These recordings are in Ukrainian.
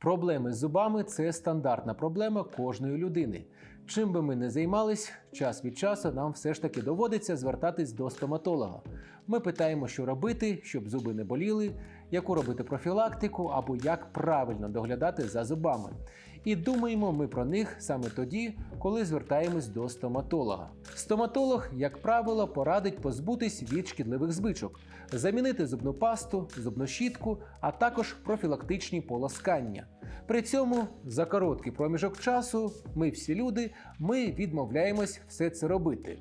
Проблеми з зубами це стандартна проблема кожної людини. Чим би ми не займались, час від часу нам все ж таки доводиться звертатись до стоматолога. Ми питаємо, що робити, щоб зуби не боліли, яку робити профілактику або як правильно доглядати за зубами. І думаємо ми про них саме тоді, коли звертаємось до стоматолога. Стоматолог, як правило, порадить позбутись від шкідливих звичок, замінити зубну пасту, зубну щітку, а також профілактичні полоскання. При цьому за короткий проміжок часу ми всі люди, ми відмовляємось все це робити.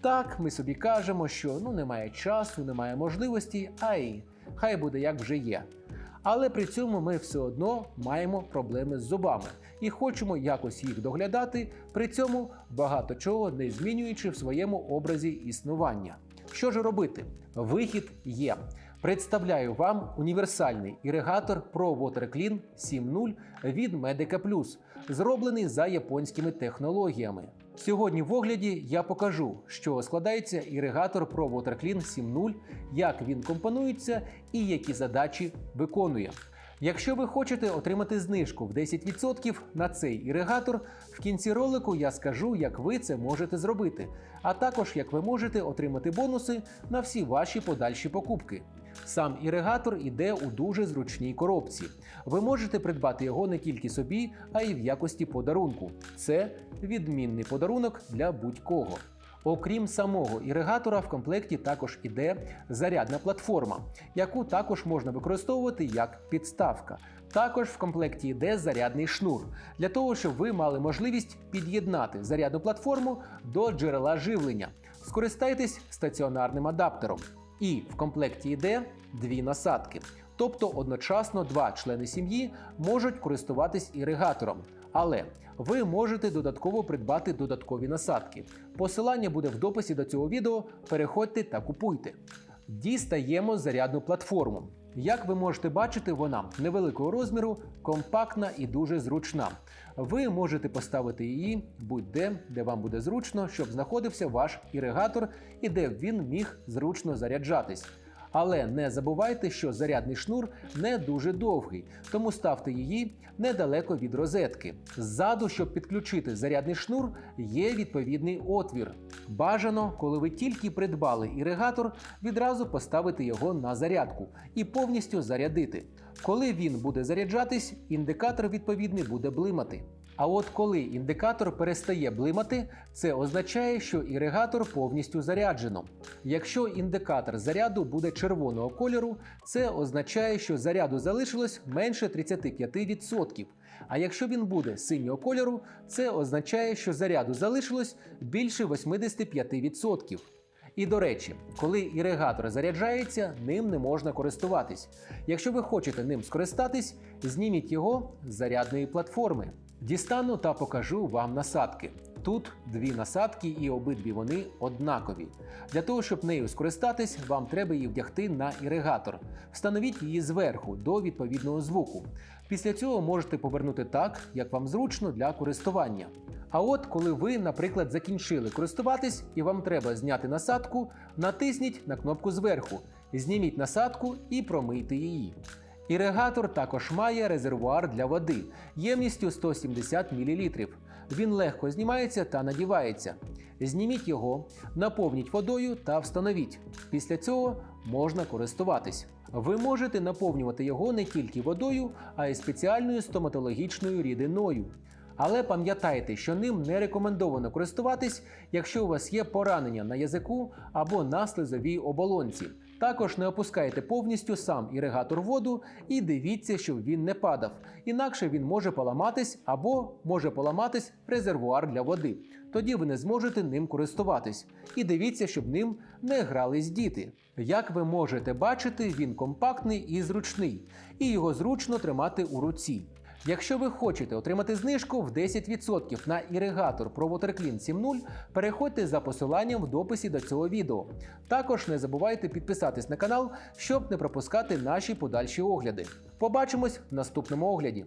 Так, ми собі кажемо, що ну немає часу, немає можливості, ай, хай буде як вже є. Але при цьому ми все одно маємо проблеми з зубами і хочемо якось їх доглядати, при цьому багато чого не змінюючи в своєму образі існування. Що ж робити? Вихід є. Представляю вам універсальний іригатор Pro Water Clean 7.0 від Medica Plus, зроблений за японськими технологіями. Сьогодні в огляді я покажу, що складається іригатор Pro Water Clean 7.0, як він компонується і які задачі виконує. Якщо ви хочете отримати знижку в 10% на цей іригатор, в кінці ролику я скажу, як ви це можете зробити, а також як ви можете отримати бонуси на всі ваші подальші покупки. Сам іригатор іде у дуже зручній коробці. Ви можете придбати його не тільки собі, а й в якості подарунку. Це відмінний подарунок для будь-кого. Окрім самого іригатора, в комплекті також іде зарядна платформа, яку також можна використовувати як підставка. Також в комплекті йде зарядний шнур для того, щоб ви мали можливість під'єднати зарядну платформу до джерела живлення. Скористайтесь стаціонарним адаптером. І в комплекті йде дві насадки. Тобто одночасно два члени сім'ї можуть користуватись іригатором. Але ви можете додатково придбати додаткові насадки. Посилання буде в дописі до цього відео. Переходьте та купуйте. Дістаємо зарядну платформу. Як ви можете бачити, вона невеликого розміру, компактна і дуже зручна. Ви можете поставити її будь-де, де вам буде зручно, щоб знаходився ваш іригатор і де він міг зручно заряджатись. Але не забувайте, що зарядний шнур не дуже довгий, тому ставте її недалеко від розетки. Ззаду, щоб підключити зарядний шнур, є відповідний отвір. Бажано, коли ви тільки придбали іригатор, відразу поставити його на зарядку і повністю зарядити. Коли він буде заряджатись, індикатор відповідний буде блимати. А от коли індикатор перестає блимати, це означає, що іригатор повністю заряджено. Якщо індикатор заряду буде червоного кольору, це означає, що заряду залишилось менше 35%. А якщо він буде синього кольору, це означає, що заряду залишилось більше 85%. І до речі, коли іригатор заряджається, ним не можна користуватись. Якщо ви хочете ним скористатись, зніміть його з зарядної платформи. Дістану та покажу вам насадки. Тут дві насадки, і обидві вони однакові. Для того, щоб нею скористатись, вам треба її вдягти на іригатор. Встановіть її зверху до відповідного звуку. Після цього можете повернути так, як вам зручно для користування. А от коли ви, наприклад, закінчили користуватись і вам треба зняти насадку, натисніть на кнопку зверху, зніміть насадку і промийте її. Іригатор також має резервуар для води ємністю 170 мл. Він легко знімається та надівається. Зніміть його, наповніть водою та встановіть. Після цього можна користуватись. Ви можете наповнювати його не тільки водою, а й спеціальною стоматологічною рідиною. Але пам'ятайте, що ним не рекомендовано користуватись, якщо у вас є поранення на язику або на слизовій оболонці. Також не опускайте повністю сам іригатор воду і дивіться, щоб він не падав. Інакше він може поламатись або може поламатись резервуар для води. Тоді ви не зможете ним користуватись. І дивіться, щоб ним не грались діти. Як ви можете бачити, він компактний і зручний, і його зручно тримати у руці. Якщо ви хочете отримати знижку в 10% на іригатор ProWaterClean 7.0, переходьте за посиланням в дописі до цього відео. Також не забувайте підписатись на канал, щоб не пропускати наші подальші огляди. Побачимось в наступному огляді.